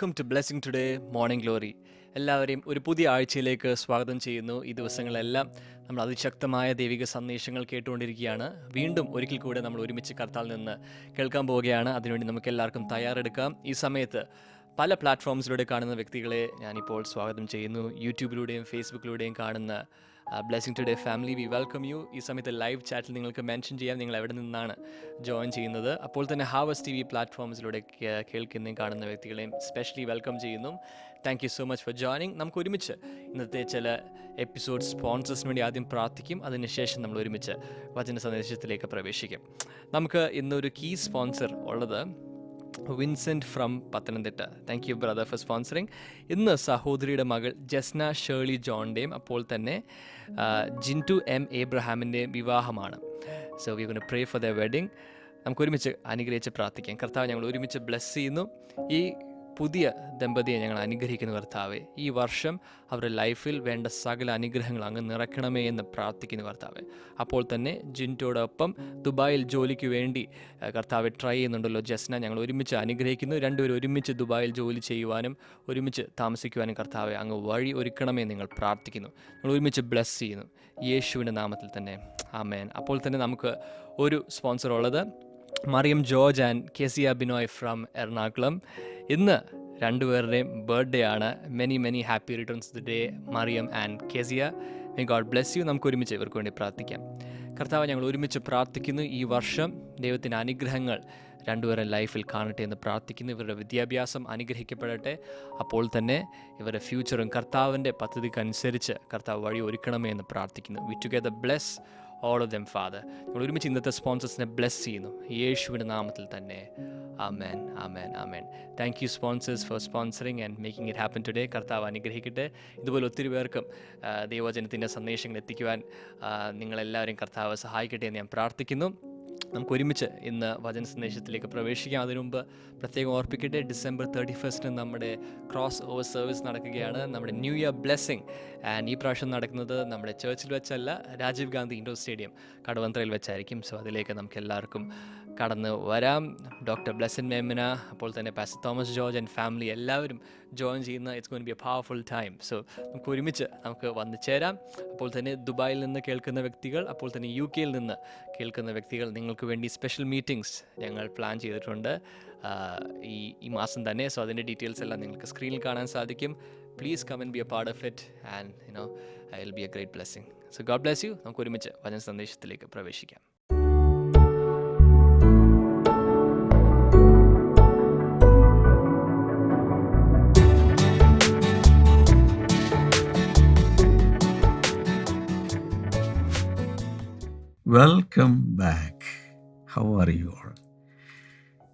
Welcome to blessing today morning glory എല്ലാവരെയും ഒരു പുതിയ ആഴ്ചയിലേക്ക് സ്വാഗതം ചെയ്യുന്നു. ഈ ദിവസങ്ങളെല്ലാം നമ്മൾ അതിശക്തമായ ദൈവിക സന്ദേശങ്ങൾ കേട്ടുകൊണ്ടിരിക്കുകയാണ്. വീണ്ടും ഒരിക്കൽ കൂടെ നമ്മൾ ഒരുമിച്ച് കർത്താൽ നിന്ന് കേൾക്കാൻ പോവുകയാണ്. അതിനുവേണ്ടി നമുക്ക് എല്ലാവർക്കും തയ്യാറെടുക്കാം. ഈ സമയത്ത് പല പ്ലാറ്റ്ഫോംസിലൂടെ കാണുന്ന വ്യക്തികളെ ഞാനിപ്പോൾ സ്വാഗതം ചെയ്യുന്നു. യൂട്യൂബിലൂടെയും ഫേസ്ബുക്കിലൂടെയും കാണുന്ന blessing today family we welcome you ഈ സമയത്ത് ലൈവ് ചാറ്റിൽ നിങ്ങൾക്ക് മെൻഷൻ ചെയ്യാം. നിങ്ങൾ എവിടെ നിന്നാണ് ജോയിൻ ചെയ്യുന്നത്. അപ്പോൾ തന്നെ ഹാവസ് ടി വി പ്ലാറ്റ്ഫോംസിലൂടെ കേൾക്കുന്നതും കാണുന്ന വ്യക്തികളെയും സ്പെഷ്യലി വെൽക്കം ചെയ്യുന്നു. Thank you so much for joining നമുക്ക് ഒരുമിച്ച് ഇന്നത്തെ ചില എപ്പിസോഡ് സ്പോൺസേഴ്സിന് വേണ്ടി ആദ്യം പ്രാർത്ഥിക്കും. അതിനുശേഷം നമ്മൾ ഒരുമിച്ച് വചന സന്ദേശത്തിലേക്ക് പ്രവേശിക്കും. നമുക്ക് ഇന്നൊരു കീ സ്പോൺസർ ഉള്ളത് Vincent from Pathanamthitta. Thank you brother for sponsoring ഇന്ന് സഹോദരിയുടെ മകൾ ജസ്ന ഷേർലി ജോണിന്റെയും അപ്പോൾ തന്നെ ജിന്റു എം ഏബ്രഹാമിന്റെയും വിവാഹമാണ്. So we gonna pray for the wedding നമുക്ക് ഒരുമിച്ച് അനുഗ്രഹിച്ച് പ്രാർത്ഥിക്കാം. കർത്താവ് ഞങ്ങൾ ഒരുമിച്ച് ബ്ലെസ് ചെയ്യുന്നു. ഈ പുതിയ ദമ്പതിയെ ഞങ്ങൾ അനുഗ്രഹിക്കുന്ന കർത്താവെ ഈ വർഷം അവരുടെ ലൈഫിൽ വേണ്ട സകല അനുഗ്രഹങ്ങൾ അങ്ങ് നിറയ്ക്കണമേ എന്ന് പ്രാർത്ഥിക്കുന്ന കർത്താവെ. അപ്പോൾ തന്നെ ജിന്റോടൊപ്പം ദുബായിൽ ജോലിക്ക് വേണ്ടി കർത്താവ് ട്രൈ ചെയ്യുന്നുണ്ടല്ലോ. ജസ്ന ഞങ്ങൾ ഒരുമിച്ച് അനുഗ്രഹിക്കുന്നു. രണ്ടുപേരും ഒരുമിച്ച് ദുബായിൽ ജോലി ചെയ്യുവാനും ഒരുമിച്ച് താമസിക്കുവാനും കർത്താവെ അങ്ങ് വഴി ഒരുക്കണമേ നിങ്ങൾ പ്രാർത്ഥിക്കുന്നു. ഞങ്ങൾ ഒരുമിച്ച് ബ്ലെസ് ചെയ്യുന്നു. യേശുവിന്റെ നാമത്തിൽ തന്നെ. ആമേൻ. അപ്പോൾ തന്നെ നമുക്ക് ഒരു സ്പോൺസർ ഉള്ളത് Mariyam George and Kezia Binoy from Ernakulam. ഇന്ന് രണ്ടുപേരുടെയും ബർത്ത്ഡേ ആണ്. Many many happy returns the day Mariam and Kezia. May God bless you നമുക്ക് ഒരുമിച്ച് ഇവർക്ക് വേണ്ടി പ്രാർത്ഥിക്കാം. കർത്താവ് ഞങ്ങൾ ഒരുമിച്ച് പ്രാർത്ഥിക്കുന്നു ഈ വർഷം. ദൈവത്തിന്റെ അനുഗ്രഹങ്ങൾ രണ്ടുപേരുടെ ലൈഫിൽ കാണട്ടെ എന്ന് പ്രാർത്ഥിക്കുന്നു. ഇവരുടെ വിദ്യാഭ്യാസം അനുഗ്രഹിക്കപ്പെടട്ടെ. അപ്പോൾ തന്നെ ഇവരുടെ ഫ്യൂച്ചറും കർത്താവിന്റെ പദ്ധതിക്കനുസരിച്ച് കർത്താവ് വഴി ഒരുക്കണമേ എന്ന് പ്രാർത്ഥിക്കുന്നു. We together bless all of them father നമ്മൾ ഒരുമിച്ച് ഇന്നത്തെ സ്പോൺസേഴ്സിനെ ബ്ലെസ് ചെയ്യുന്നു. യേശുവിന്റെ നാമത്തിൽ തന്നെ. Amen amen amen thank you sponsors for sponsoring and making it happen today കർത്താവ് അനുഗ്രഹിക്കട്ടെ. ഇതുപോലെ ഒത്തിരി പേർക്കും ദൈവജനത്തിന്റെ സന്ദേശങ്ങൾ എത്തിക്കുവാൻ നിങ്ങളെല്ലാവരും കർത്താവ് സഹായിക്കട്ടെ എന്ന് ഞാൻ പ്രാർത്ഥിക്കുന്നു. നമുക്ക് ഒരുമിച്ച് ഇന്ന് വചന സന്ദേശത്തിലേക്ക് പ്രവേശിക്കാം. അതിനു മുമ്പ് പ്രത്യേകം ഓർപ്പിക്കട്ടെ ഡിസംബർ തേർട്ടി ഫസ്റ്റിന് നമ്മുടെ ക്രോസ് ഓവർ സർവീസ് നടക്കുകയാണ്. നമ്മുടെ ന്യൂ ഇയർ ബ്ലെസ്സിങ്. ആൻഡ് ഈ പ്രാവശ്യം നടക്കുന്നത് നമ്മുടെ ചേർച്ചിൽ വെച്ചല്ല രാജീവ് ഗാന്ധി ഇൻഡോർ സ്റ്റേഡിയം കടവന്ത്രയിൽ വെച്ചായിരിക്കും. സോ അതിലേക്ക് നമുക്ക് എല്ലാവർക്കും കടന്ന് വരാം. ഡോക്ടർ ബ്ലെസൻ മേമന അപ്പോൾ തന്നെ പാസ് തോമസ് ജോർജ് ആൻഡ് ഫാമിലി എല്ലാവരും ജോയിൻ ചെയ്യുന്ന it's gonna be a powerful time so നമുക്ക് ഒരുമിച്ച് നമുക്ക് വന്നു ചേരാം. അപ്പോൾ തന്നെ ദുബായിൽ നിന്ന് കേൾക്കുന്ന വ്യക്തികൾ അപ്പോൾ തന്നെ യു കെയിൽ നിന്ന് കേൾക്കുന്ന വ്യക്തികൾ നിങ്ങൾക്ക് വേണ്ടി സ്പെഷ്യൽ മീറ്റിംഗ്സ് ഞങ്ങൾ പ്ലാൻ ചെയ്തിട്ടുണ്ട്. ഈ ഈ മാസം തന്നെ. സോ അതിന്റെ ഡീറ്റെയിൽസ് എല്ലാം നിങ്ങൾക്ക് സ്ക്രീനിൽ കാണാൻ സാധിക്കും. Please come and be a part of it and you know I will be a great blessing so God bless you നമുക്ക് ഒരുമിച്ച് വചന സന്ദേശത്തിലേക്ക് പ്രവേശിക്കാം. Welcome back how are you all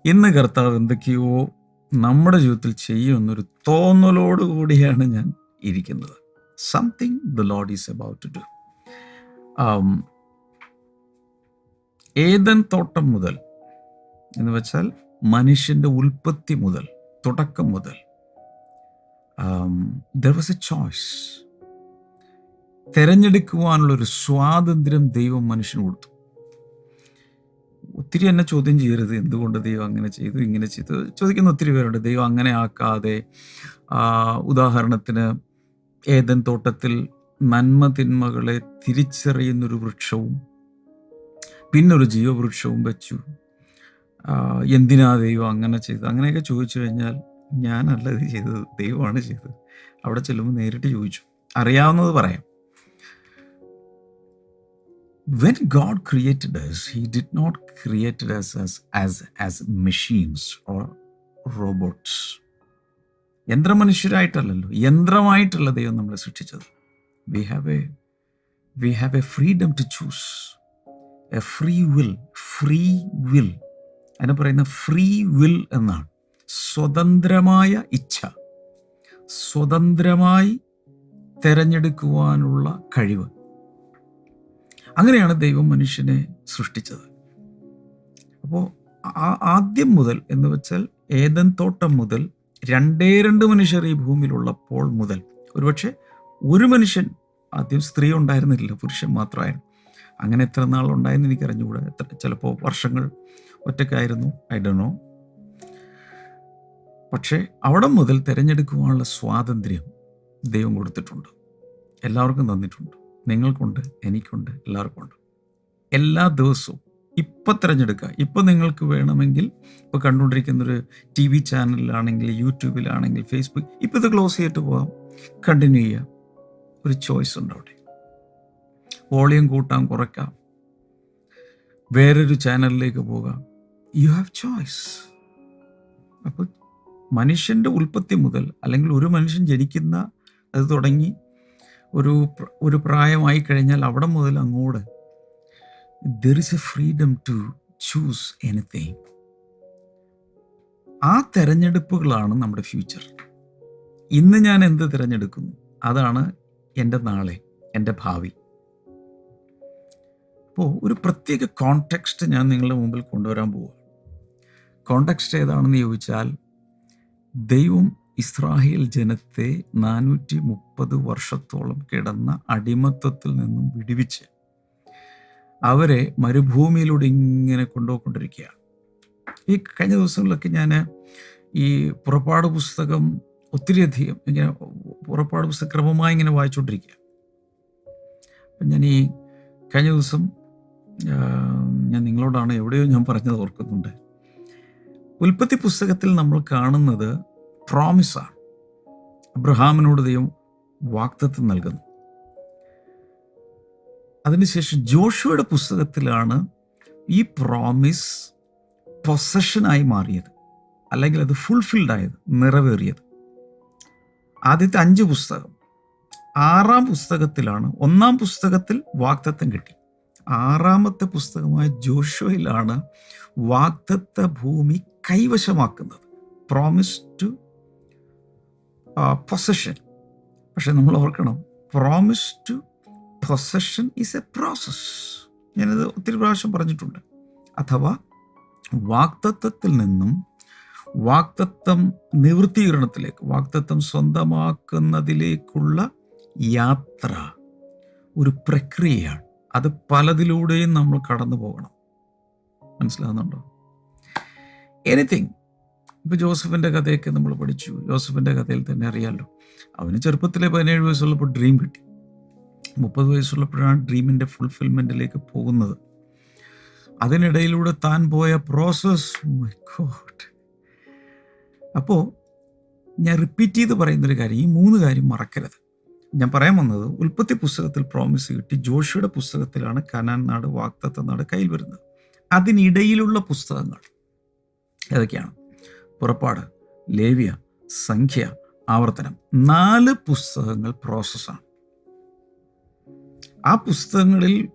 ഇന്ന് കർത്താവ് എന്തൊക്കെയോ നമ്മുടെ ജീവിതത്തിൽ ചെയ്യുമെന്നൊരു തോന്നലോട് കൂടിയാണ് ഞാൻ ഇരിക്കുന്നത്. Something the lord is about to Eden തോട്ടം മുതൽ എന്ന് വെച്ചാൽ മനുഷ്യന്റെ ഉൽപ്പത്തി മുതൽ തുടക്കം മുതൽ. ദർ വാസ് എ ചോയ്സ് തിരഞ്ഞെടുക്കുവാനുള്ള ഒരു സ്വാതന്ത്ര്യം ദൈവം മനുഷ്യന് കൊടുത്തു. ഒത്തിരി എന്നെ ചോദ്യം ചെയ്യരുത് എന്തുകൊണ്ട് ദൈവം അങ്ങനെ ചെയ്തു ഇങ്ങനെ ചെയ്തു. ചോദിക്കുന്ന ഒത്തിരി പേരുണ്ട് ദൈവം അങ്ങനെ ആക്കാതെ ഉദാഹരണത്തിന് ഏതൻ തോട്ടത്തിൽ നന്മ തിന്മകളെ തിരിച്ചറിയുന്നൊരു വൃക്ഷവും പിന്നൊരു ജീവവൃക്ഷവും വെച്ചു. എന്തിനാ ദൈവം അങ്ങനെ ചെയ്തത്? അങ്ങനെയൊക്കെ ചോദിച്ചു കഴിഞ്ഞാൽ ഞാനല്ല ഇത് ചെയ്തത് ദൈവമാണ് ചെയ്തത്. അവിടെ ചെല്ലുമ്പോൾ നേരിട്ട് ചോദിച്ചു. അറിയാവുന്നത് പറയാം. When God created us he did not created us as as as machines or robots. യന്ത്രമനുഷ്യരായിട്ടല്ലല്ലോ. യന്ത്രമായിട്ടല്ല ദൈവം നമ്മളെ സൃഷ്ടിച്ചത്. We have a we have a freedom to choose a free will free will അതിനെ പറയുന്ന ഫ്രീ വിൽ എന്നാണ്. സ്വതന്ത്രമായ ഇച്ഛ. സ്വതന്ത്രമായി തിരഞ്ഞെടുക്കുവാനുള്ള കഴിവ്. അങ്ങനെയാണ് ദൈവം മനുഷ്യനെ സൃഷ്ടിച്ചത്. അപ്പോൾ ആ ആദ്യം മുതൽ എന്ന് വെച്ചാൽ ഏതൻ തോട്ടം മുതൽ രണ്ടേ രണ്ട് മനുഷ്യർ ഈ ഭൂമിയിലുള്ളപ്പോൾ മുതൽ. ഒരുപക്ഷെ ഒരു മനുഷ്യൻ ആദ്യം സ്ത്രീ ഉണ്ടായിരുന്നില്ല പുരുഷൻ മാത്രമായിരുന്നു. അങ്ങനെ എത്ര നാൾ ഉണ്ടായെന്ന് എനിക്ക് അറിഞ്ഞുകൂടാ എത്ര ചിലപ്പോൾ വർഷങ്ങൾ ഒറ്റക്കായിരുന്നു ഐ ഡോ നോ പക്ഷേ അവിടെ മുതൽ തിരഞ്ഞെടുക്കുവാനുള്ള സ്വാതന്ത്ര്യം ദൈവം കൊടുത്തിട്ടുണ്ട്. എല്ലാവർക്കും തന്നിട്ടുണ്ട്. നിങ്ങൾക്കുണ്ട് എനിക്കുണ്ട് എല്ലാവർക്കും ഉണ്ട് എല്ലാ ദിവസവും ഇപ്പം തിരഞ്ഞെടുക്കുക. ഇപ്പം നിങ്ങൾക്ക് വേണമെങ്കിൽ ഇപ്പോൾ കണ്ടുകൊണ്ടിരിക്കുന്നൊരു ടി വി ചാനലിലാണെങ്കിൽ യൂട്യൂബിലാണെങ്കിൽ ഫേസ്ബുക്ക് ഇപ്പം ഇത് ക്ലോസ് ചെയ്തിട്ട് പോകാം കണ്ടിന്യൂ ചെയ്യാം ഒരു ചോയ്സ് ഉണ്ട് അവിടെ. വോളിയം കൂട്ടാം കുറയ്ക്കാം. വേറൊരു ചാനലിലേക്ക് പോകാം യു ഹാവ് ചോയ്സ് അപ്പോൾ മനുഷ്യന്റെ ഉൽപ്പത്തി മുതൽ അല്ലെങ്കിൽ ഒരു മനുഷ്യൻ ജനിക്കുന്ന അത് തുടങ്ങി ഒരു ഒരു പ്രായമായി കഴിഞ്ഞാൽ അവിടെ മുതൽ അങ്ങോട്ട് there is a freedom to choose anything ആ തിരഞ്ഞെടുപ്പുകളാണ് നമ്മുടെ ഫ്യൂച്ചർ ഇന്ന് ഞാൻ എന്ത് തിരഞ്ഞെടുക്കുന്നു? അതാണ് എന്റെ നാളെ എന്റെ ഭാവി. അപ്പോൾ ഒരു പ്രത്യേക കോണ്ടെക്സ്റ്റ് ഞാൻ നിങ്ങളുടെ മുമ്പിൽ കൊണ്ടുവരാൻ പോവുക കോണ്ടെക്സ്റ്റ് ഏതാണെന്ന് ചോദിച്ചാൽ ദൈവം ഇസ്രായേൽ ജനത്തെ നാനൂറ്റി മുപ്പത് വർഷത്തോളം കിടന്ന അടിമത്തത്തിൽ നിന്നും വിടിവിച്ച് അവരെ മരുഭൂമിയിലൂടെ ഇങ്ങനെ കൊണ്ടുപോയിക്കൊണ്ടിരിക്കുകയാണ്. ഈ കഴിഞ്ഞ ദിവസങ്ങളിലൊക്കെ ഞാൻ ഈ പുറപ്പാട് പുസ്തകം ഒത്തിരിയധികം ഇങ്ങനെ പുറപ്പാട് പുസ്തകം ക്രമമായി ഇങ്ങനെ വായിച്ചുകൊണ്ടിരിക്കുക അപ്പം ഞാൻ ഈ കഴിഞ്ഞ ദിവസം ഞാൻ നിങ്ങളോടാണ് എവിടെയോ ഞാൻ പറഞ്ഞത് ഓർക്കുന്നുണ്ട്. ഉൽപ്പത്തി പുസ്തകത്തിൽ നമ്മൾ കാണുന്നത് പ്രോമിസാണ് അബ്രഹാമിനോട് ദൈവം വാക്തത്വം നൽകുന്നു. അതിനുശേഷം ജോഷുവയുടെ പുസ്തകത്തിലാണ് ഈ പ്രോമിസ് പൊസഷനായി മാറിയത്. അല്ലെങ്കിൽ അത് ഫുൾഫിൽഡ് ആയത് നിറവേറിയത്. ആദ്യത്തെ അഞ്ച് പുസ്തകം. ആറാം പുസ്തകത്തിലാണ് ഒന്നാം പുസ്തകത്തിൽ വാക്തത്വം കിട്ടി. ആറാമത്തെ പുസ്തകമായ ജോഷുവയിലാണ് വാക്തത്വ ഭൂമി കൈവശമാക്കുന്നത്. പ്രോമിസ് ടു പൊസഷൻ പക്ഷെ നമ്മൾ ഓർക്കണം promise to possession is a process ഞാനത് ഒത്തിരി പ്രാവശ്യം പറഞ്ഞിട്ടുണ്ട്. അഥവാ വാക്തത്വത്തിൽ നിന്നും വാക്തത്വം നിവൃത്തീകരണത്തിലേക്ക് വാക്തത്വം സ്വന്തമാക്കുന്നതിലേക്കുള്ള യാത്ര ഒരു പ്രക്രിയയാണ്. അത് പലതിലൂടെയും നമ്മൾ കടന്നു പോകണം മനസ്സിലാകുന്നുണ്ടോ? എനിത്തിങ് ഇപ്പൊ ജോസഫിന്റെ കഥയൊക്കെ നമ്മൾ പഠിച്ചു. ജോസഫിന്റെ കഥയിൽ തന്നെ അറിയാമല്ലോ അവന് ചെറുപ്പത്തിലെ പതിനേഴ് വയസ്സുള്ളപ്പോൾ ഡ്രീം കിട്ടി. മുപ്പത് വയസ്സുള്ളപ്പോഴാണ് ഡ്രീമിന്റെ ഫുൾഫിൽമെന്റിലേക്ക് പോകുന്നത്. അതിനിടയിലൂടെ താൻ പോയ പ്രോസസ് ഗോഡ് അപ്പോൾ ഞാൻ റിപ്പീറ്റ് ചെയ്ത് പറയുന്നൊരു കാര്യം ഈ മൂന്ന് കാര്യം മറക്കരുത്. ഞാൻ പറയാൻ വന്നത് ഉൽപ്പത്തി പുസ്തകത്തിൽ പ്രോമിസ് കിട്ടി ജോഷിയുടെ പുസ്തകത്തിലാണ് കനാൻ നാട് വാക്തത്വ നാട് കയ്യിൽ വരുന്നത്. അതിനിടയിലുള്ള പുസ്തകങ്ങൾ. ഏതൊക്കെയാണ് പുറപ്പാട് ലേവ്യ സംഖ്യ ആവർത്തനം. നാല് പുസ്തകങ്ങൾ പ്രോസസ്സാണ് ആ പുസ്തകങ്ങളിൽ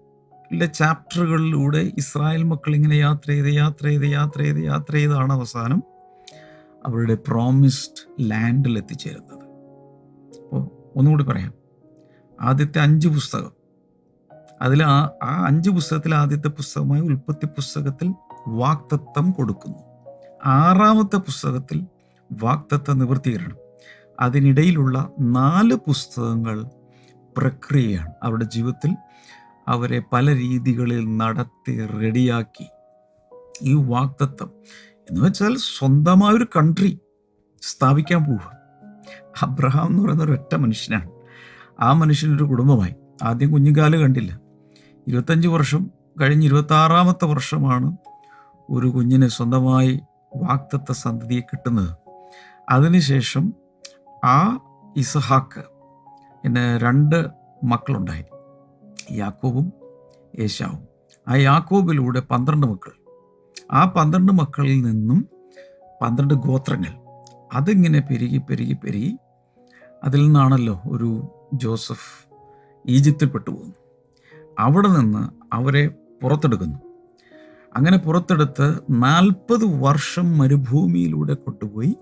ചാപ്റ്ററുകളിലൂടെ ഇസ്രായേൽ മക്കൾ ഇങ്ങനെ യാത്ര ചെയ്ത് യാത്ര ചെയ്ത് യാത്ര ചെയ്ത് യാത്ര ചെയ്താണ് അവസാനം അവരുടെ പ്രോമിസ്ഡ് ലാൻഡിൽ എത്തിച്ചേരുന്നത്. അപ്പോൾ ഒന്നുകൂടി പറയാം. ആദ്യത്തെ അഞ്ച് പുസ്തകം. അതിൽ ആ ആ അഞ്ച് പുസ്തകത്തിൽ ആദ്യത്തെ പുസ്തകമായ ഉൽപ്പത്തി പുസ്തകത്തിൽ വാക്തത്വം കൊടുക്കുന്നു. ആറാമത്തെ പുസ്തകത്തിൽ വാക്തത്വ നിവൃത്തീകരണം. അതിനിടയിലുള്ള നാല് പുസ്തകങ്ങൾ പ്രക്രിയയാണ്. അവരുടെ ജീവിതത്തിൽ അവരെ പല രീതികളിൽ നടത്തി റെഡിയാക്കി. ഈ വാക്തത്വം എന്ന് വെച്ചാൽ സ്വന്തമായ ഒരു കൺട്രി സ്ഥാപിക്കാൻ പോവുക. അബ്രഹാം എന്ന് പറയുന്ന ഒരു ഒറ്റ മനുഷ്യനാണ്. ആ മനുഷ്യനൊരു കുടുംബമായി. ആദ്യം കുഞ്ഞുകാൽ കണ്ടില്ല. ഇരുപത്തഞ്ച് വർഷം കഴിഞ്ഞ് ഇരുപത്താറാമത്തെ വർഷമാണ് ഒരു കുഞ്ഞിനെ സ്വന്തമായി വാക്തത്വ സന്തതിയെ കിട്ടുന്നത്. അതിനുശേഷം ആ ഇസഹാക്ക് പിന്നെ രണ്ട് മക്കളുണ്ടായി. യാക്കോബും യേശാവും ആ യാക്കോബിലൂടെ പന്ത്രണ്ട് മക്കൾ. ആ പന്ത്രണ്ട് മക്കളിൽ നിന്നും പന്ത്രണ്ട് ഗോത്രങ്ങൾ. അതിങ്ങനെ പെരുകി പെരുകി പെരുകി അതിൽ നിന്നാണല്ലോ ഒരു ജോസഫ് ഈജിപ്തിൽ പെട്ടുപോകുന്നു. അവിടെ നിന്ന് അവരെ പുറത്തെടുക്കുന്നു. അങ്ങനെ പുറത്തെടുത്ത് നാൽപ്പത് വർഷം മരുഭൂമിയിലൂടെ കൊണ്ടുപോയി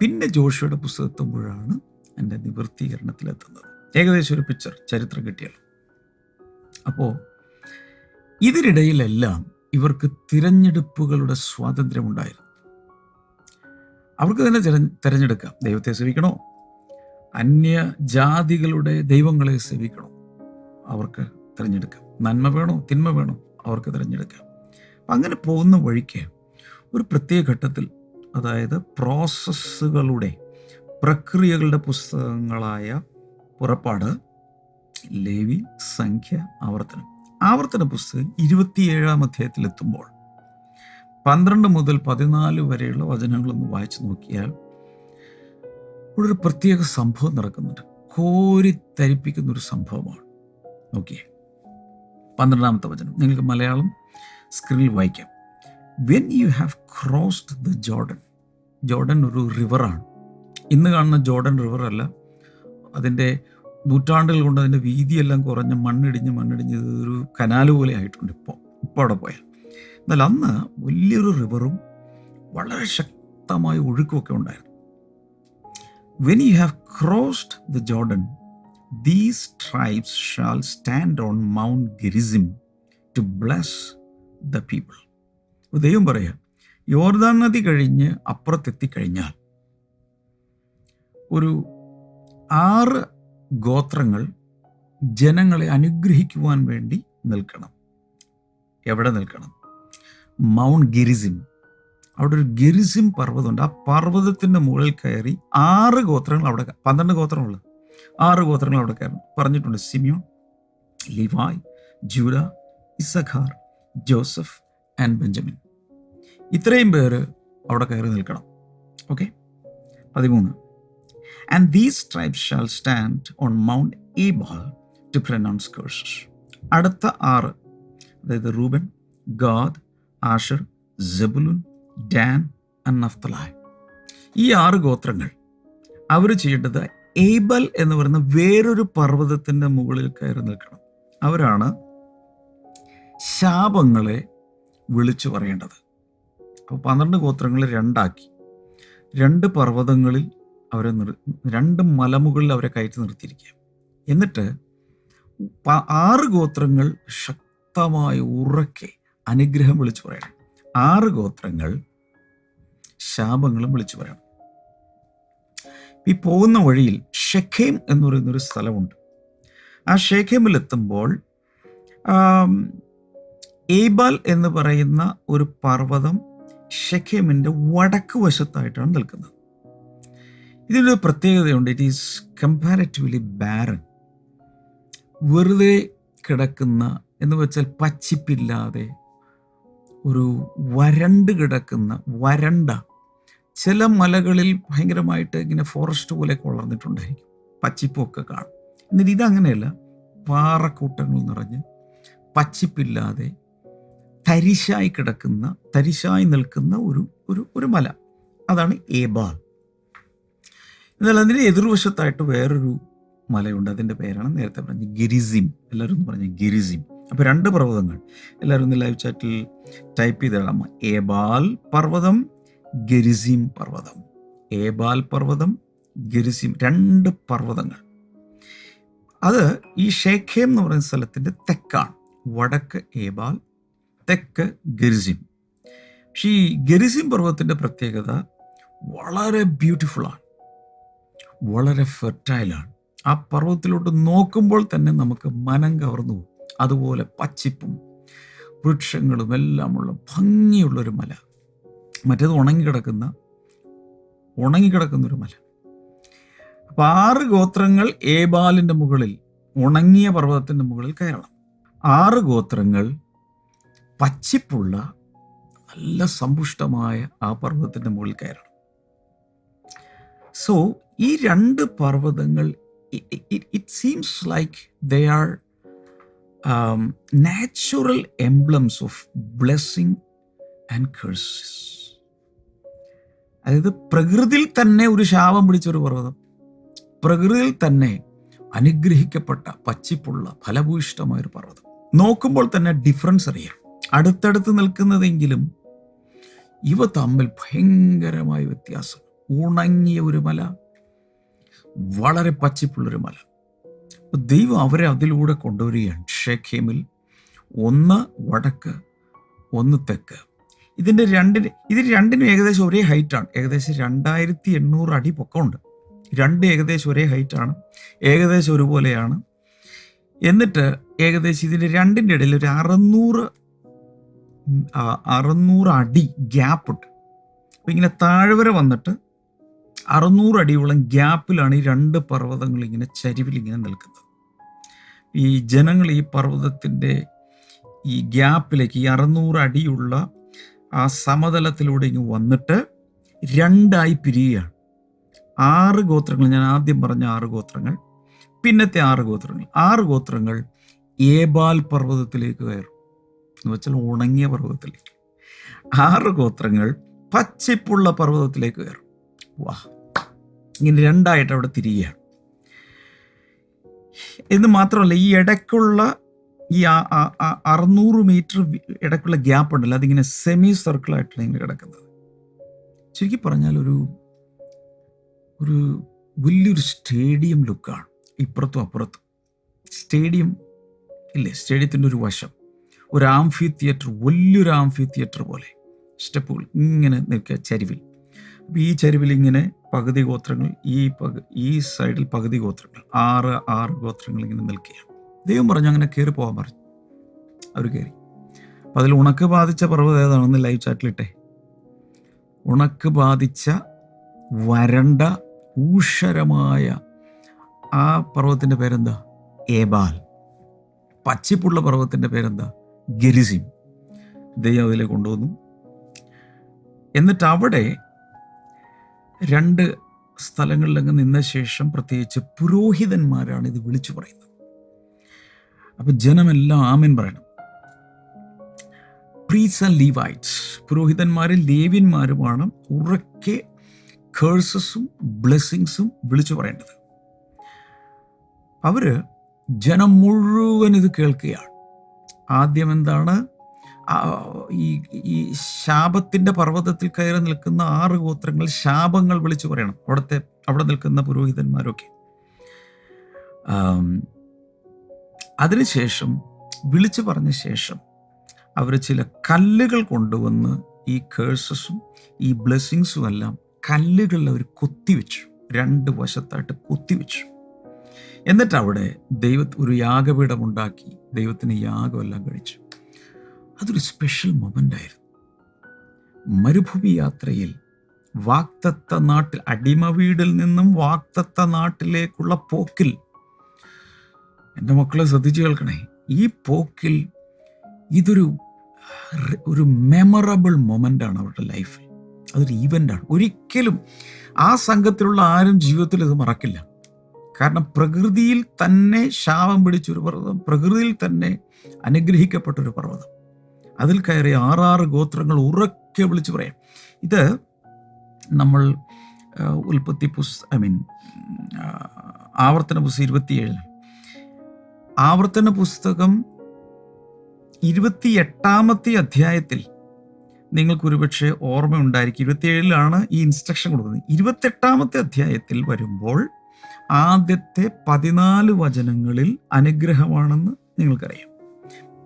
പിന്നെ ജോഷിയുടെ പുസ്തകത്തുമ്പോഴാണ് എന്റെ നിവൃത്തീകരണത്തിലെത്തുന്നത് ഏകദേശം ഒരു പിക്ചർ ചരിത്രം കിട്ടിയാൽ അപ്പോൾ ഇതിനിടയിലെല്ലാം ഇവർക്ക് തിരഞ്ഞെടുപ്പുകളുടെ സ്വാതന്ത്ര്യമുണ്ടായിരുന്നു. അവർക്ക് തന്നെ തിരഞ്ഞെടുക്കാം. ദൈവത്തെ സേവിക്കണോ? അന്യ ജാതികളുടെ ദൈവങ്ങളെ സേവിക്കണോ? അവർക്ക് തിരഞ്ഞെടുക്കാം. നന്മ വേണോ? തിന്മ വേണോ? അവർക്ക് തിരഞ്ഞെടുക്കാം. അങ്ങനെ പോകുന്ന വഴിക്ക് ഒരു പ്രത്യേക ഘട്ടത്തിൽ അതായത് പ്രോസസ്സുകളുടെ പ്രക്രിയകളുടെ പുസ്തകങ്ങളായ പുറപ്പാട് ലേവി സംഖ്യ ആവർത്തനം. ആവർത്തന പുസ്തകം ഇരുപത്തിയേഴാം അധ്യായത്തിലെത്തുമ്പോൾ പന്ത്രണ്ട് മുതൽ പതിനാല് വരെയുള്ള വചനങ്ങളൊന്ന് വായിച്ചു നോക്കിയാൽ ഇവിടെ ഒരു പ്രത്യേക സംഭവം നടക്കുന്നുണ്ട്. കോരിത്തരിപ്പിക്കുന്ന ഒരു സംഭവമാണ്. നോക്കിയേ. പന്ത്രണ്ടാമത്തെ വചനം. നിങ്ങൾക്ക് മലയാളം സ്ക്രീനിൽ വായിക്കാം. When you have crossed the Jordan Jordan ഒരു റിവറാണ് ഇന്ന് കാണുന്ന ജോർഡൻ റിവർ അല്ല. അതിന്റെ നൂറ്റാണ്ടുകൾ കൊണ്ട് അതിന്റെ വീതിയെല്ലാം കുറഞ്ഞ് മണ്ണിടിഞ്ഞ് മണ്ണിടിഞ്ഞ് ഒരു കനാല് പോലെ ആയിട്ടുണ്ട് ഇപ്പോൾ ഇപ്പോൾ അവിടെ പോയാൽ. എന്നാൽ അന്ന് വലിയൊരു റിവറും വളരെ ശക്തമായ ഒഴുക്കുമൊക്കെ ഉണ്ടായിരുന്നു. When you have crossed the Jordan these tribes shall stand on Mount Gerizim to bless the people ദൈവം പറയാം യോർദാൻ നദി കഴിഞ്ഞ് അപ്പുറത്തെത്തിക്കഴിഞ്ഞാൽ ഒരു ആറ് ഗോത്രങ്ങൾ ജനങ്ങളെ അനുഗ്രഹിക്കുവാൻ വേണ്ടി നിൽക്കണം. എവിടെ നിൽക്കണം? Mount Gerizim. അവിടെ ഒരു ഗിരിസിം പർവതമുണ്ട്. ആ പർവതത്തിന്റെ മുകളിൽ കയറി ആറ് ഗോത്രങ്ങൾ അവിടെ പന്ത്രണ്ട് ഗോത്രമുള്ളത് ആറ് ഗോത്രങ്ങൾ അവിടെ കയറണം. പറഞ്ഞിട്ടുണ്ട് Simeon Levi Judah Issachar. Joseph and Benjamin. ഇത്രയും പേര് അവിടെ കയറി നിൽക്കണം. ഓക്കെ? പതിമൂന്ന്. And these tribes shall stand on Mount Ebal to pronounce curses അടുത്ത ആറ് അതായത് Reuben Gad Asher Zebulun Dan and Naphtali. ഈ ആറ് ഗോത്രങ്ങൾ അവർ ചെയ്യേണ്ടത് ഏബൽ എന്ന് പറയുന്ന വേറൊരു പർവതത്തിന്റെ മുകളിൽ കയറി നിൽക്കണം. അവരാണ് ശാപങ്ങളെ വിളിച്ചു പറയേണ്ടത്. അപ്പോൾ പന്ത്രണ്ട് ഗോത്രങ്ങളെ രണ്ടാക്കി. രണ്ട് പർവതങ്ങളിൽ അവരെ നിർ രണ്ട് മലമുകളിൽ അവരെ കയറ്റി നിർത്തിയിരിക്കുക. എന്നിട്ട് ആറ് ഗോത്രങ്ങൾ ശക്തമായി ഉറക്കെ അനുഗ്രഹം വിളിച്ചു പറയണം. ആറ് ഗോത്രങ്ങൾ ശാപങ്ങളും വിളിച്ചു പറയണം. ഈ പോകുന്ന വഴിയിൽ ഷെഖേം എന്ന് പറയുന്നൊരു സ്ഥലമുണ്ട്. ആ ഷെഖേമിലെത്തുമ്പോൾ ഏബാൽ എന്ന് പറയുന്ന ഒരു പർവതം ഷെഖേമിന്റെ വടക്ക് വശത്തായിട്ടാണ് നിൽക്കുന്നത്. ഇതിനൊരു പ്രത്യേകതയുണ്ട്. ഇറ്റ് ഈസ് കമ്പാരറ്റീവ്ലി ബാരൻ വെറുതെ കിടക്കുന്ന എന്ന് വെച്ചാൽ പച്ചിപ്പില്ലാതെ ഒരു വരണ്ട് കിടക്കുന്ന വരണ്ട ചില മലകളിൽ ഭയങ്കരമായിട്ട് ഇങ്ങനെ ഫോറസ്റ്റ് പോലെ വളർന്നിട്ടുണ്ടായിരിക്കും പച്ചിപ്പൊക്കെ കാണും. എന്നിട്ട് ഇതങ്ങനെയല്ല. പാറക്കൂട്ടങ്ങൾ നിറഞ്ഞ് പച്ചിപ്പില്ലാതെ തരിശായി കിടക്കുന്ന തരിശായി നിൽക്കുന്ന ഒരു ഒരു ഒരു മല. അതാണ് ഏബാൾ എന്നാൽ അതിന് എതിർവശത്തായിട്ട് വേറൊരു മലയുണ്ട്. അതിന്റെ പേരാണ് നേരത്തെ പറഞ്ഞ ഗിരിസിം. എല്ലാവരും പറഞ്ഞ ഗിരിസിം. അപ്പോൾ രണ്ട് പർവതങ്ങൾ. എല്ലാവരും ഒന്ന് ലൈവ് ചാറ്റിൽ ടൈപ്പ് ചെയ്തിടാം ഏബാൽ പർവതം ഗരിസിം പർവതം. ഏബാൽ പർവതം ഗരിസിം രണ്ട് പർവതങ്ങൾ. അത് ഈ ഷേഖേം എന്ന് പറയുന്ന സ്ഥലത്തിന്റെ തെക്കാണ്. വടക്ക് ഏബാൽ തെക്ക് ഗരിസിം. പക്ഷേ ഈ ഗരിസിം പർവതത്തിന്റെ പ്രത്യേകത വളരെ ബ്യൂട്ടിഫുള്ളാണ്. വളരെ ഫെർട്ടൈലാണ്. ആ പർവതത്തിലോട്ട് നോക്കുമ്പോൾ തന്നെ നമുക്ക് മനം കവർന്നു പോകും. അതുപോലെ പച്ചിപ്പും വൃക്ഷങ്ങളും എല്ലാമുള്ള ഭംഗിയുള്ളൊരു മല. മറ്റേത് ഉണങ്ങിക്കിടക്കുന്ന ഉണങ്ങിക്കിടക്കുന്നൊരു മല. അപ്പം ആറ് ഗോത്രങ്ങൾ ഏബാലിന്റെ മുകളിൽ ഉണങ്ങിയ പർവതത്തിന്റെ മുകളിൽ കയറണം. ആറ് ഗോത്രങ്ങൾ പച്ചിപ്പുള്ള നല്ല സമ്പുഷ്ടമായ ആ പർവതത്തിന്റെ മുകളിൽ കയറണം. സോ ഈ രണ്ട് പർവതങ്ങൾ it seems like they are natural emblems of blessing and curses അതായത് പ്രകൃതിയിൽ തന്നെ ഒരു ശാപം പിടിച്ചൊരു പർവതം. പ്രകൃതിയിൽ തന്നെ അനുഗ്രഹിക്കപ്പെട്ട പച്ചിപ്പുള്ള ഫലഭൂയിഷ്ടമായൊരു പർവതം. നോക്കുമ്പോൾ തന്നെ ഡിഫറൻസ് അറിയാം. അടുത്തടുത്ത് നിൽക്കുന്നതെങ്കിലും ഇവ തമ്മിൽ ഭയങ്കരമായ വ്യത്യാസം. ഉണങ്ങിയ ഒരു മല വളരെ പച്ചിപ്പുള്ളൊരു മല. ദൈവം അവരെ അതിലൂടെ കൊണ്ടുവരികയാണ്. ഷേഖേമിൽ ഒന്ന് വടക്ക് ഒന്ന് തെക്ക്. ഇതിന്റെ രണ്ടിന് ഇത് രണ്ടിനും ഏകദേശം ഒരേ ഹൈറ്റാണ് ഏകദേശം രണ്ടായിരത്തി എണ്ണൂറ് അടി പൊക്കമുണ്ട്. രണ്ട് ഏകദേശം ഒരേ ഹൈറ്റാണ് ഏകദേശം ഒരുപോലെയാണ്. എന്നിട്ട് ഏകദേശം ഇതിന്റെ രണ്ടിന്റെ ഇടയിൽ ഒരു അറുന്നൂറ് അറുന്നൂറ് അടി ഗ്യാപ്പ് ഉണ്ട്. അപ്പം ഇങ്ങനെ താഴ്വര വന്നിട്ട് അറുന്നൂറ് അടിയോളം ഗ്യാപ്പിലാണ് ഈ രണ്ട് പർവതങ്ങൾ ഇങ്ങനെ ചരിവിൽ ഇങ്ങനെ നിൽക്കുന്നത്. ഈ ജനങ്ങൾ ഈ പർവതത്തിന്റെ ഈ ഗ്യാപ്പിലേക്ക് ഈ അറുന്നൂറ് അടിയുള്ള ആ സമതലത്തിലൂടെ ഇങ്ങ് വന്നിട്ട് രണ്ടായി പിരിയുകയാണ്. ആറ് ഗോത്രങ്ങൾ ഞാൻ ആദ്യം പറഞ്ഞ ആറ് ഗോത്രങ്ങൾ പിന്നത്തെ ആറ് ഗോത്രങ്ങൾ. ആറ് ഗോത്രങ്ങൾ ഏബാൽ പർവതത്തിലേക്ക് കയറും. എന്ന് വെച്ചാൽ ഉണങ്ങിയ പർവതത്തിലേക്ക്. ആറ് ഗോത്രങ്ങൾ പച്ചപ്പുള്ള പർവതത്തിലേക്ക് കയറും. വാ. ഇങ്ങനെ രണ്ടായിട്ട് അവിടെ തിരിയുകയാണ്. എന്ന് മാത്രമല്ല ഈ ഇടയ്ക്കുള്ള ഈ അറുന്നൂറ് മീറ്റർ ഇടയ്ക്കുള്ള ഗ്യാപ്പ് ഉണ്ടല്ലോ അതിങ്ങനെ സെമി സർക്കിളായിട്ടാണ് ഇങ്ങനെ കിടക്കുന്നത്. ചുരുക്കി പറഞ്ഞാൽ ഒരു ഒരു വലിയൊരു സ്റ്റേഡിയം ലുക്കാണ്. ഇപ്പുറത്തും അപ്പുറത്തും. സ്റ്റേഡിയം ഇല്ലേ? സ്റ്റേഡിയത്തിന്റെ ഒരു വശം. ഒരു ആംഫി തിയേറ്റർ വലിയൊരു ആംഫി തിയേറ്റർ പോലെ. സ്റ്റെപ്പുകൾ ഇങ്ങനെ നിൽക്കുക ചരിവിൽ. അപ്പോൾ ഈ ചരിവിൽ ഇങ്ങനെ പകുതി ഗോത്രങ്ങൾ ഈ പക ഈ സൈഡിൽ പകുതി ഗോത്രങ്ങൾ ആറ് ആറ് ഗോത്രങ്ങൾ ഇങ്ങനെ നിൽക്കുകയാണ്. ദൈവം പറഞ്ഞു അങ്ങനെ കയറി പോകാൻ പറഞ്ഞു. അവർ കയറി. അപ്പം അതിൽ ഉണക്ക് ബാധിച്ച പർവതം ഏതാണെന്ന് ലൈവ് ചാറ്റിലിട്ടെ ഉണക്ക് ബാധിച്ച വരണ്ട ഊഷരമായ ആ പർവതത്തിന്റെ പേരെന്താ? ഏബാൽ. പച്ചിപ്പുള്ള പർവതത്തിന്റെ പേരെന്താ? ഗരിസിം ദൈവം അതിലേക്ക് കൊണ്ടുവന്നു. എന്നിട്ട് അവിടെ രണ്ട് സ്ഥലങ്ങളിലങ്ങ് നിന്ന ശേഷം പ്രത്യേകിച്ച് പുരോഹിതന്മാരാണ് ഇത് വിളിച്ചു പറയുന്നത്. അപ്പൊ ജനമെല്ലാം ആമൻ പറയണം. പ്രീസ് ആൻഡ് ലീവൈറ്റ്സ് പുരോഹിതന്മാരും ലേവ്യന്മാരുമാണ് ഉറക്കെ കേഴ്സസും ബ്ലെസ്സിങ്സും വിളിച്ചു പറയേണ്ടത്. അവർ ജനം മുഴുവൻ ഇത് കേൾക്കുകയാണ്. ആദ്യം എന്താണ് ഈ ഈ ശാപത്തിന്റെ പർവതത്തിൽ കയറി നിൽക്കുന്ന ആറ് ഗോത്രങ്ങൾ ശാപങ്ങൾ വിളിച്ചു പറയണം. അവിടുത്തെ അവിടെ നിൽക്കുന്ന പുരോഹിതന്മാരൊക്കെ. അതിനുശേഷം വിളിച്ചു പറഞ്ഞ ശേഷം അവർ ചില കല്ലുകൾ കൊണ്ടുവന്ന് ഈ കേഴ്സസും ഈ ബ്ലെസ്സിങ്സും എല്ലാം കല്ലുകളിൽ അവർ കൊത്തിവെച്ചു. രണ്ട് വശത്തായിട്ട് കൊത്തിവെച്ചു. എന്നിട്ട് അവിടെ ദൈവ ഒരു യാഗപീഠം ഉണ്ടാക്കി. ദൈവത്തിന് യാഗമെല്ലാം കഴിച്ചു. അതൊരു സ്പെഷ്യൽ മൊമെന്റ് ആയിരുന്നു. മരുഭൂമി യാത്രയിൽ വാക്തത്ത നാട്ടിൽ അടിമ വീടിൽ നിന്നും വാക്തത്ത നാട്ടിലേക്കുള്ള പോക്കിൽ എന്റെ മക്കളെ ശ്രദ്ധിച്ചു കേൾക്കണേ ഈ പോക്കിൽ ഇതൊരു ഒരു മെമ്മറബിൾ മൊമെന്റ് ആണ് അവരുടെ ലൈഫിൽ അതൊരു ഈവന്റാണ് ഒരിക്കലും ആ സംഘത്തിലുള്ള ആരും ജീവിതത്തിൽ ഇത് മറക്കില്ല. കാരണം പ്രകൃതിയിൽ തന്നെ ശാപം പിടിച്ചൊരു പർവതം പ്രകൃതിയിൽ തന്നെ അനുഗ്രഹിക്കപ്പെട്ടൊരു പർവതം. അതിൽ കയറി ആറാറ് ഗോത്രങ്ങൾ ഉറക്കെ വിളിച്ചു പറയാം. ഇത് നമ്മൾ ഉൽപ്പത്തി പുസ് ഐ മീൻ ആവർത്തന പുസ്തകം ഇരുപത്തിയേഴ് ആവർത്തന പുസ്തകം ഇരുപത്തി എട്ടാമത്തെ അധ്യായത്തിൽ നിങ്ങൾക്ക് ഒരുപക്ഷെ ഓർമ്മയുണ്ടായിരിക്കും. ഇരുപത്തിയേഴിലാണ് ഈ ഇൻസ്ട്രക്ഷൻ കൊടുക്കുന്നത്. ഇരുപത്തെട്ടാമത്തെ അധ്യായത്തിൽ വരുമ്പോൾ ആദ്യത്തെ പതിനാല് വചനങ്ങളിൽ അനുഗ്രഹമാണെന്ന് നിങ്ങൾക്കറിയാം.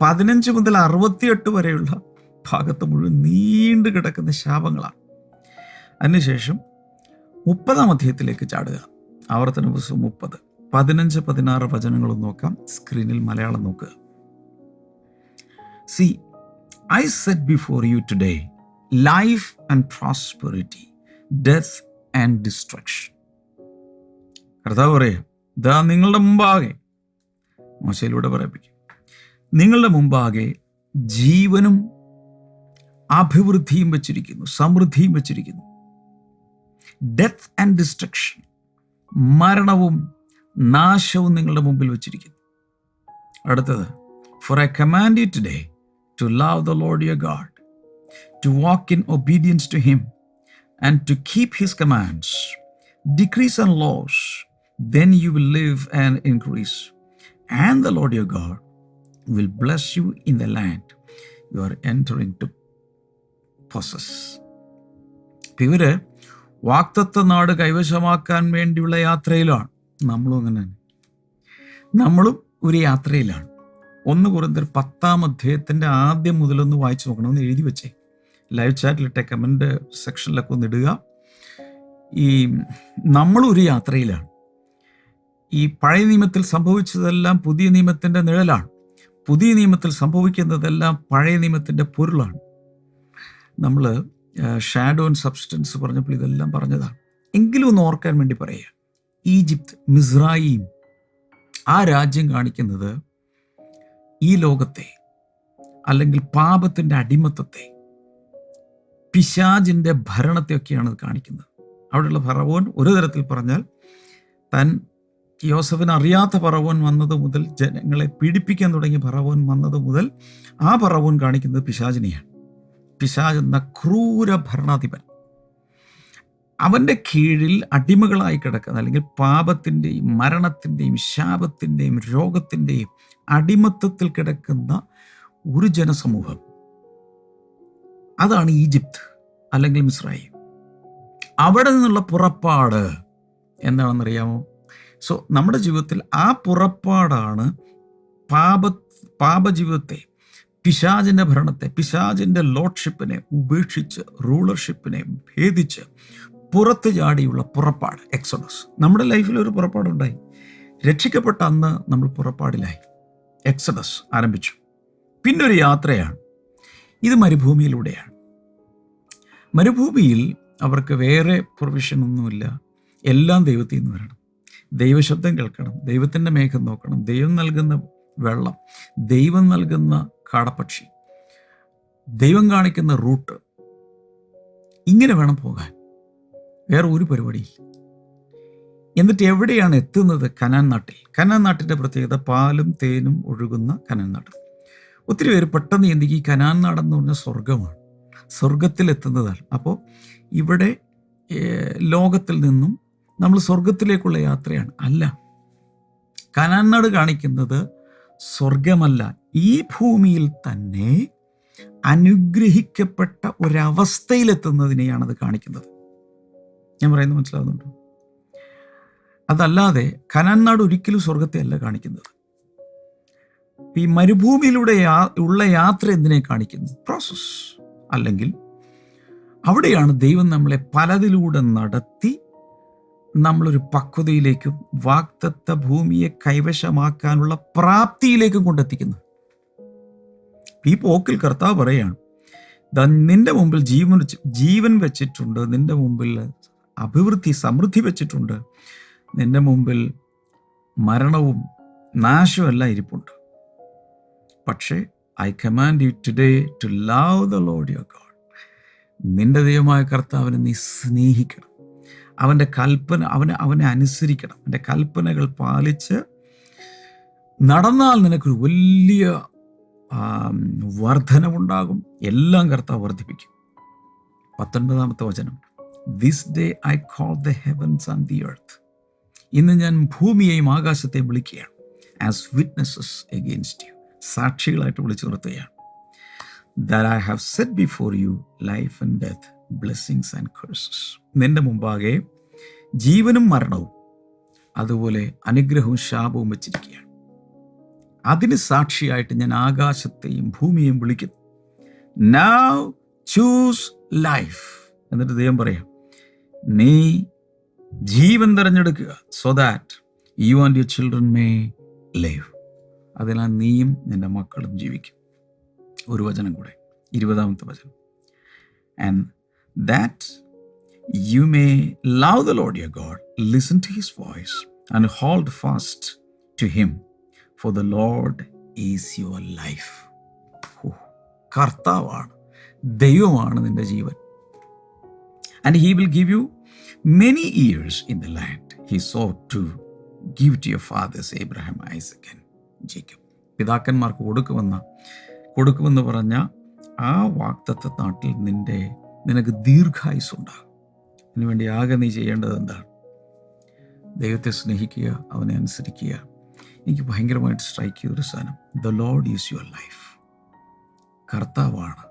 പതിനഞ്ച് മുതൽ അറുപത്തിയെട്ട് വരെയുള്ള ഭാഗത്ത് മുഴുവൻ നീണ്ടു കിടക്കുന്ന ശാപങ്ങളാണ്. അതിനുശേഷം മുപ്പതാം അധ്യായത്തിലേക്ക് ചാടുക. ആവർത്തന പുസ്തകം മുപ്പത്. പതിനഞ്ച് പതിനാറ് വചനങ്ങളും നോക്കാം. സ്ക്രീനിൽ മലയാളം നോക്കുക. See I set before you today life and prosperity death and destruction കർത്താവ് പറയാം ഇതാ നിങ്ങളുടെ മുമ്പാകെ. മോശയിലൂടെ പറയിപ്പിക്കും. നിങ്ങളുടെ മുമ്പാകെ ജീവനും അഭിവൃദ്ധിയും വെച്ചിരിക്കുന്നു സമൃദ്ധിയും വെച്ചിരിക്കുന്നു. ഡെത്ത് ആൻഡ് ഡിസ്ട്രക്ഷൻ മരണവും നാശവും നിങ്ങളുടെ മുമ്പിൽ വെച്ചിരിക്കുന്നു. അടുത്തത് for I command you today to love the Lord your God to walk in obedience to him and to keep his commands decrees and loss, then you will live and increase. And the Lord your God will bless you in the land you are entering to possess. ഇവർ വാക്തത്വ നാട് കൈവശമാക്കാൻ വേണ്ടിയുള്ള യാത്രയിലാണ്. നമ്മളും അങ്ങനെ നമ്മളും ഒരു യാത്രയിലാണ്. ഒന്ന് കുറഞ്ഞ പത്താം അധ്യായത്തിന്റെ ആദ്യം മുതലൊന്ന് വായിച്ചു നോക്കണം. ഒന്ന് എഴുതി വെച്ചേ. ലൈവ് ചാറ്റിലിട്ടെ കമന്റ് സെക്ഷനിലൊക്കെ ഒന്ന് ഇടുക. ഈ നമ്മളൊരു യാത്രയിലാണ്. ഈ പഴയ നിയമത്തിൽ സംഭവിച്ചതെല്ലാം പുതിയ നിയമത്തിന്റെ നിഴലാണ്. പുതിയ നിയമത്തിൽ സംഭവിക്കുന്നതെല്ലാം പഴയ നിയമത്തിന്റെ പൊരുളാണ്. നമ്മൾ ഷാഡോ ആൻഡ് സബ്സ്റ്റൻസ് പറഞ്ഞപ്പോൾ ഇതെല്ലാം പറഞ്ഞതാണ്. എങ്കിലും ഒന്ന് ഓർക്കാൻ വേണ്ടി പറയുക ഈജിപ്ത് മിസ്രായിം ആ രാജ്യം കാണിക്കുന്നത് ഈ ലോകത്തെ അല്ലെങ്കിൽ പാപത്തിന്റെ അടിമത്തത്തെ പിശാജിന്റെ ഭരണത്തെയൊക്കെയാണ് കാണിക്കുന്നത്. അവിടെയുള്ള ഫറവോൻ ഒരു തരത്തിൽ പറഞ്ഞാൽ താൻ യോസഫിന് അറിയാത്ത പറവോൻ വന്നത് മുതൽ ജനങ്ങളെ പീഡിപ്പിക്കാൻ തുടങ്ങിയ പറവോൻ വന്നത് മുതൽ ആ പറവോൻ കാണിക്കുന്നത് പിശാചിനെയാണ്. പിശാജ് എന്ന ക്രൂര ഭരണാധിപൻ. അവന്റെ കീഴിൽ അടിമകളായി കിടക്കുന്ന അല്ലെങ്കിൽ പാപത്തിന്റെയും മരണത്തിന്റെയും ശാപത്തിന്റെയും രോഗത്തിന്റെയും അടിമത്തത്തിൽ കിടക്കുന്ന ഒരു ജനസമൂഹം. അതാണ് ഈജിപ്ത് അല്ലെങ്കിൽ മിസ്രൈം അവിടെ നിന്നുള്ള പുറപ്പാട് എന്താണെന്നറിയാമോ? സോ നമ്മുടെ ജീവിതത്തിൽ ആ പുറപ്പാടാണ് പാപ പാപജീവിതത്തെ പിശാചിന്റെ ഭരണത്തെ പിശാചിന്റെ ലോഡ്ഷിപ്പിനെ ഉപേക്ഷിച്ച് റൂളർഷിപ്പിനെ ഭേദിച്ച് പുറത്ത് ചാടിയുള്ള പുറപ്പാട് എക്സോഡസ് നമ്മുടെ ലൈഫിൽ ഒരു പുറപ്പാടുണ്ടായി. രക്ഷിക്കപ്പെട്ട അന്ന് നമ്മൾ പുറപ്പാടിലായി. എക്സഡസ് ആരംഭിച്ചു. പിന്നെ ഒരു യാത്രയാണ്. ഇത് മരുഭൂമിയിലൂടെയാണ്. മരുഭൂമിയിൽ അവർക്ക് വേറെ പ്രൊവിഷൻ ഒന്നുമില്ല. എല്ലാം ദൈവത്തിൽ നിന്ന് വരണം. ദൈവശബ്ദം കേൾക്കണം ദൈവത്തിന്റെ മേഘം നോക്കണം ദൈവം നൽകുന്ന വെള്ളം ദൈവം നൽകുന്ന കാടപ്പക്ഷി ദൈവം കാണിക്കുന്ന റൂട്ട്. ഇങ്ങനെ വേണം പോകാൻ. വേറെ ഒരു പരിപാടിയില്ല. എന്നിട്ട് എവിടെയാണ് എത്തുന്നത് കനാൻ നാട്ടിൽ? കനാൻ നാട്ടിന്റെ പ്രത്യേകത പാലും തേനും ഒഴുകുന്ന കനാൻ നാട്. ഒത്തിരി പേര് പെട്ടെന്ന് ചിന്തിക്കും ഈ കനാൻ നാടെന്ന് പറഞ്ഞാൽ സ്വർഗമാണ് സ്വർഗത്തിലെത്തുന്നതാണ് അപ്പോൾ ഇവിടെ ലോകത്തിൽ നിന്നും നമ്മൾ സ്വർഗത്തിലേക്കുള്ള യാത്രയാണ്. അല്ല. കനാൻ കാണിക്കുന്നത് സ്വർഗമല്ല ഈ ഭൂമിയിൽ തന്നെ അനുഗ്രഹിക്കപ്പെട്ട ഒരവസ്ഥയിലെത്തുന്നതിനെയാണ് അത് കാണിക്കുന്നത്. ഞാൻ പറയുന്നത് മനസ്സിലാവുന്നുണ്ടോ? അതല്ലാതെ കനാൻ ഒരിക്കലും സ്വർഗത്തെ അല്ല കാണിക്കുന്നത്. ഈ മരുഭൂമിയിലൂടെ യാ- ഉള്ള യാത്ര എന്തിനെ കാണിക്കുന്നു? പ്രോസസ് അല്ലെങ്കിൽ അവിടെയാണ് ദൈവം നമ്മളെ പലതിലൂടെ നടത്തി നമ്മളൊരു പക്വതയിലേക്കും വാക്തത്വ ഭൂമിയെ കൈവശമാക്കാനുള്ള പ്രാപ്തിയിലേക്കും കൊണ്ടെത്തിക്കുന്നു. ഈ പോക്കിൽ കർത്താവ് പറയാണ് "ദാ നിന്റെ മുമ്പിൽ ജീവൻ ജീവൻ വെച്ചിട്ടുണ്ട് നിന്റെ മുമ്പിൽ അഭിവൃദ്ധി സമൃദ്ധി വെച്ചിട്ടുണ്ട് നിന്റെ മുമ്പിൽ മരണവും നാശവും എല്ലാം ഇരിപ്പുണ്ട്. പക്ഷേ I command you today to love the Lord your God നിന്റെ ദൈവമായ കർത്താവിനെ നീ സ്നേഹിക്കണം. അവന്റെ കൽപ്പന അവനെ അവനെ അനുസരിക്കണം. അവന്റെ കൽപ്പനകൾ പാലിച്ച് നടന്നാൽ നിനക്കൊരു വലിയ വർധനമുണ്ടാകും എല്ലാം കർത്താവ് വർദ്ധിപ്പിക്കും. പത്തൊൻപതാമത്തെ വചനം. This day I call the heavens and the earth ഇന്ന് ഞാൻ ഭൂമിയെയും ആകാശത്തെയും വിളിക്കുകയാണ്. ആസ് വിറ്റ്നസ്സസ് എഗെയിൻസ്റ്റ് യു സാക്ഷികളായിട്ട് വിളിച്ചു നിർത്തുകയാണ്. That I have set before you life and death blessings and curses നിന്റെ മുമ്പാകെ ജീവനും മരണവും അതുപോലെ അനുഗ്രഹവും ശാപവും വെച്ചിരിക്കുകയാണ്. അതിന് സാക്ഷിയായിട്ട് ഞാൻ ആകാശത്തെയും ഭൂമിയെയും വിളിക്കുന്നു. നൗ ചൂസ് ലൈഫ് എന്നിട്ട് ദൈവം പറയാം നീ ജീവൻ തിരഞ്ഞെടുക്കുക. So that you and your children may live അതിനാൽ നീയും നിന്റെ മക്കളും ജീവിക്കും. ഒരു വചനം കൂടെ ഇരുപതാമത്തെ വചനം. And that you may love the Lord your God listen to his voice and hold fast to him for the Lord is your life കർത്താവാണ്. ദൈവമാണ് നിന്റെ ജീവൻ. And he will give you many years in the land he swore to give to your fathers Abraham Isaac Jacob പിതാക്കന്മാർക്ക് കൊടുക്കുമെന്ന കൊടുക്കുമെന്ന് പറഞ്ഞ ആ വാക്തത്വ നാട്ടിൽ നിന്റെ നിനക്ക് ദീർഘായുസ് ഉണ്ടാകും അതിനുവേണ്ടി ആകെ നീ ചെയ്യേണ്ടത് എന്താണ് ദൈവത്തെ സ്നേഹിക്കുക അവനെ അനുസരിക്കുക. എനിക്ക് ഭയങ്കരമായിട്ട് സ്ട്രൈക്ക് ചെയ്തൊരു സാധനം. The Lord is your life കർത്താവാണ്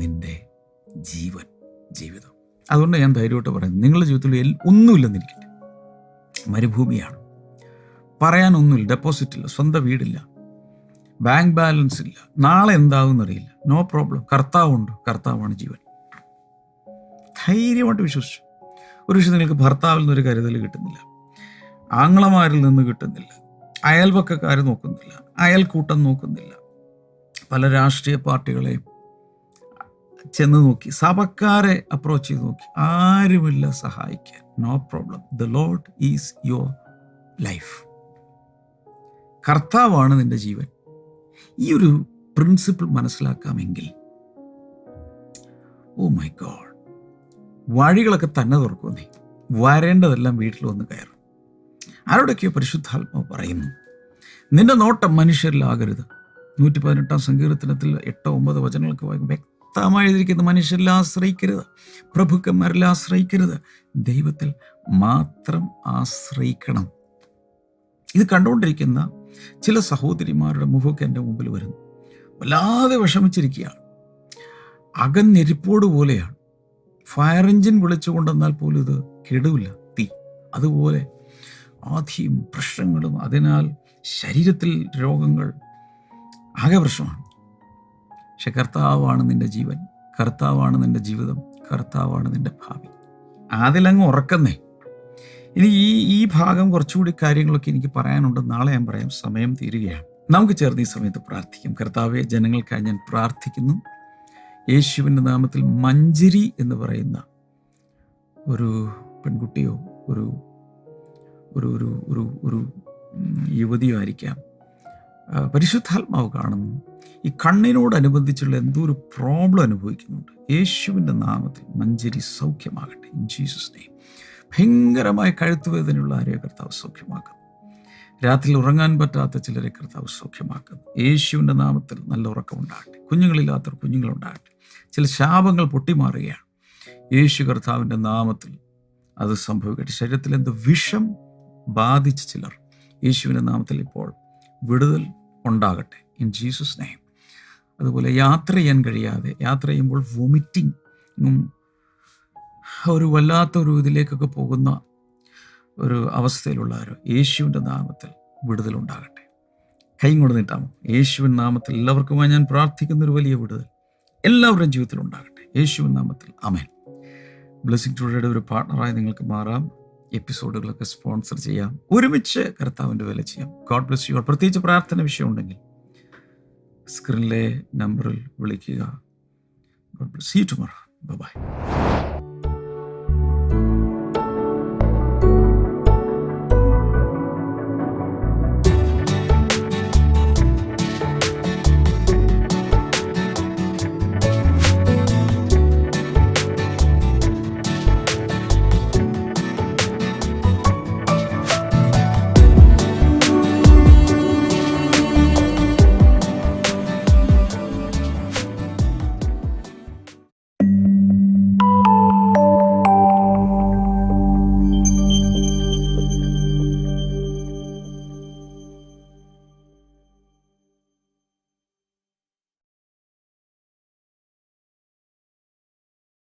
നിന്റെ ജീവൻ ജീവിതം. അതുകൊണ്ട് ഞാൻ ധൈര്യമായിട്ട് പറയുന്നത് നിങ്ങളുടെ ജീവിതത്തിൽ ഒന്നുമില്ലെന്നിരിക്കില്ല മരുഭൂമിയാണ്. പറയാനൊന്നുമില്ല. ഡെപ്പോസിറ്റ് ഇല്ല. സ്വന്തം വീടില്ല. ബാങ്ക് ബാലൻസ് ഇല്ല. നാളെ എന്താവും എന്നറിയില്ല നോ പ്രോബ്ലം കർത്താവുണ്ട്. കർത്താവാണ് ജീവൻ. ധൈര്യമായിട്ട് വിശ്വസിച്ചു. ഒരു പക്ഷേ നിങ്ങൾക്ക് ഭർത്താവിൽ നിന്നൊരു കരുതൽ കിട്ടുന്നില്ല. ആങ്ങളമാരിൽ നിന്ന് കിട്ടുന്നില്ല. അയൽപക്കക്കാർ നോക്കുന്നില്ല. അയൽക്കൂട്ടം നോക്കുന്നില്ല. പല രാഷ്ട്രീയ പാർട്ടികളെയും ചെന്ന് നോക്കി സഭക്കാരെ അപ്രോച്ച് ചെയ്ത് നോക്കി. ആരുമില്ല സഹായിക്കാൻ. No problem the Lord is your life കർത്താവാണ് നിന്റെ ജീവൻ. ഈ ഒരു പ്രിൻസിപ്പിൾ മനസ്സിലാക്കാമെങ്കിൽ ഓ മൈ ഗോഡ് വഴികളൊക്കെ തന്നെ തുറക്കുന്നേ വരേണ്ടതെല്ലാം വീട്ടിൽ വന്ന് കയറും. ആരോടൊക്കെയോ പരിശുദ്ധാത്മാവ് പറയുന്നു നിന്റെ നോട്ടം മനുഷ്യരിലാകരുത്. നൂറ്റി പതിനെട്ടാം സങ്കീർത്തനത്തിൽ എട്ടോ ഒമ്പത് വചനങ്ങൾക്ക് വ്യക്തമായി എഴുതിയിരിക്കുന്ന മനുഷ്യരിൽ ആശ്രയിക്കരുത് പ്രഭുക്കന്മാരിൽ ആശ്രയിക്കരുത് ദൈവത്തിൽ മാത്രം ആശ്രയിക്കണം. ഇത് കണ്ടുകൊണ്ടിരിക്കുന്ന ചില സഹോദരിമാരുടെ മുഖമൊക്കെ എന്റെ മുമ്പിൽ വരുന്നു. വല്ലാതെ വിഷമിച്ചിരിക്കുകയാണ്. അകന്നെരിപ്പോട് പോലെയാണ്. ഫയർ എഞ്ചിൻ വിളിച്ചു കൊണ്ടുവന്നാൽ പോലും ഇത് കെടുവില്ല. തീ. അതുപോലെ ആധിയും പ്രശ്നങ്ങളും അതിനാൽ ശരീരത്തിൽ രോഗങ്ങൾ ആകെ പ്രശ്നമാണ്. പക്ഷെ കർത്താവാണ് നിന്റെ ജീവൻ കർത്താവാണ് നിന്റെ ജീവിതം കർത്താവാണ് നിന്റെ ഭാവി. അതിലങ്ങ് ഉറക്കുന്നേ. ഇനി ഈ ഈ ഭാഗം കുറച്ചുകൂടി കാര്യങ്ങളൊക്കെ എനിക്ക് പറയാനുണ്ട്. നാളെ ഞാൻ പറയാം. സമയം തീരുകയാണ്. നമുക്ക് ചേർന്ന് ഈ സമയത്ത് പ്രാർത്ഥിക്കാം. കർത്താവെ ജനങ്ങൾക്കായി ഞാൻ പ്രാർത്ഥിക്കുന്നു. യേശുവിന്റെ നാമത്തിൽ മഞ്ചരി എന്ന് പറയുന്ന ഒരു പെൺകുട്ടിയോ ഒരു ഒരു ഒരു ഒരു ഒരു യുവതിയോ ആയിരിക്കാം. പരിശുദ്ധാത്മാവ് കാണുന്നു. ഈ കണ്ണിനോടനുബന്ധിച്ചുള്ള എന്തോ ഒരു പ്രോബ്ലം അനുഭവിക്കുന്നുണ്ട്. യേശുവിന്റെ നാമത്തിൽ മഞ്ചരി സൗഖ്യമാകട്ടെ. ഇൻ ജീസസ് നെയ്മ് ഭയങ്കരമായ കഴുത്തുവേദനയുള്ള ആരെയോ കർത്താവ് സൗഖ്യമാക്കുന്നു. രാത്രിയിൽ ഉറങ്ങാൻ പറ്റാത്ത ചിലരെ കർത്താവ് സൗഖ്യമാക്കുന്നു. യേശുവിന്റെ നാമത്തിൽ നല്ല ഉറക്കമുണ്ടാകട്ടെ കുഞ്ഞുങ്ങളില്ലാത്തവർ കുഞ്ഞുങ്ങളുണ്ടാകട്ടെ. ചില ശാപങ്ങൾ പൊട്ടിമാറുകയാണ്. യേശു കർത്താവിന്റെ നാമത്തിൽ അത് സംഭവിക്കട്ടെ. ശരീരത്തിൽ എന്ത് വിഷം ബാധിച്ച ചിലർ യേശുവിന്റെ നാമത്തിൽ ഇപ്പോൾ വിടുതൽ ഉണ്ടാകട്ടെ. ഇൻ ജീസസ് നെയിം അതുപോലെ യാത്ര ചെയ്യാൻ കഴിയാതെ യാത്ര ചെയ്യുമ്പോൾ വൊമിറ്റിങ്ങും ഒരു വല്ലാത്ത ഒരു ഇതിലേക്കൊക്കെ പോകുന്ന ഒരു അവസ്ഥയിലുള്ളവർ യേശുവിന്റെ നാമത്തിൽ വിടുതലുണ്ടാകട്ടെ കൈ കൊണ്ട് നീട്ടാമോ യേശുവിൻ നാമത്തിൽ എല്ലാവർക്കുമായി ഞാൻ പ്രാർത്ഥിക്കുന്ന ഒരു വലിയ വിടുതൽ എല്ലാവരുടെയും ജീവിതത്തിൽ ഉണ്ടാകട്ടെ. യേശുവിൻ നാമത്തിൽ. അമേൻ ബ്ലെസ്സിംഗ് ടുഡേയുടെ ഒരു പാർട്ണറായി നിങ്ങൾക്ക് മാറാം. എപ്പിസോഡുകളൊക്കെ സ്പോൺസർ ചെയ്യാം. ഒരുമിച്ച് കർത്താവിന്റെ വില ചെയ്യാം. ഗോഡ് ബ്ലസ് യു പ്രത്യേകിച്ച് പ്രാർത്ഥന വിഷയം ഉണ്ടെങ്കിൽ സ്ക്രീനിലെ നമ്പറിൽ വിളിക്കുക. God bless you tomorrow bye